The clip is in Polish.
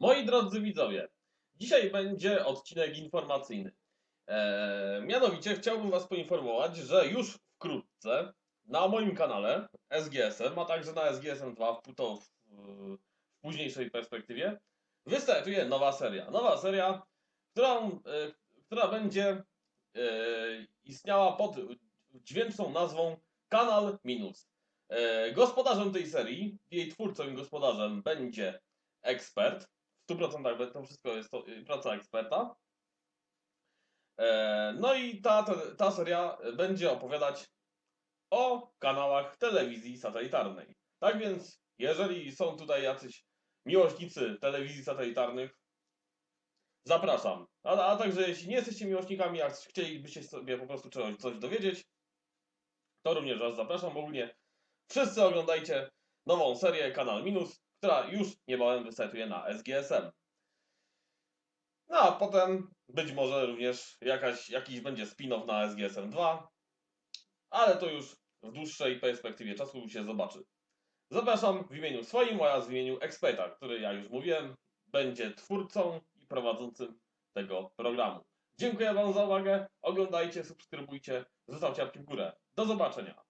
Moi drodzy widzowie, dzisiaj będzie odcinek informacyjny. Eee, mianowicie chciałbym Was poinformować, że już wkrótce na moim kanale SGSM, a także na SGSM 2 w, to w, w późniejszej perspektywie, wystartuje nowa seria. Nowa seria, którą, e, która będzie e, istniała pod dźwięczną nazwą Kanal Minus. E, gospodarzem tej serii, jej twórcą i gospodarzem będzie ekspert. W 100% be- to wszystko jest to, y, praca eksperta. E, No i ta, ta, ta seria będzie opowiadać o kanałach telewizji satelitarnej. Tak więc, jeżeli są tutaj jacyś miłośnicy telewizji satelitarnych, zapraszam. A, a także jeśli nie jesteście miłośnikami, a chcielibyście sobie po prostu czegoś coś dowiedzieć, to również Was zapraszam. Ogólnie wszyscy oglądajcie nową serię Kanal Minus, która już niebawem wystartuje na SGSM. No a potem być może również jakaś, jakiś będzie spin-off na SGSM 2, ale to już w dłuższej perspektywie czasu się zobaczy. Zapraszam w imieniu swoim oraz w imieniu eksperta, który ja już mówiłem, będzie twórcą i prowadzącym tego programu. Dziękuję Wam za uwagę, oglądajcie, subskrybujcie, zostawcie łapki w górę. Do zobaczenia.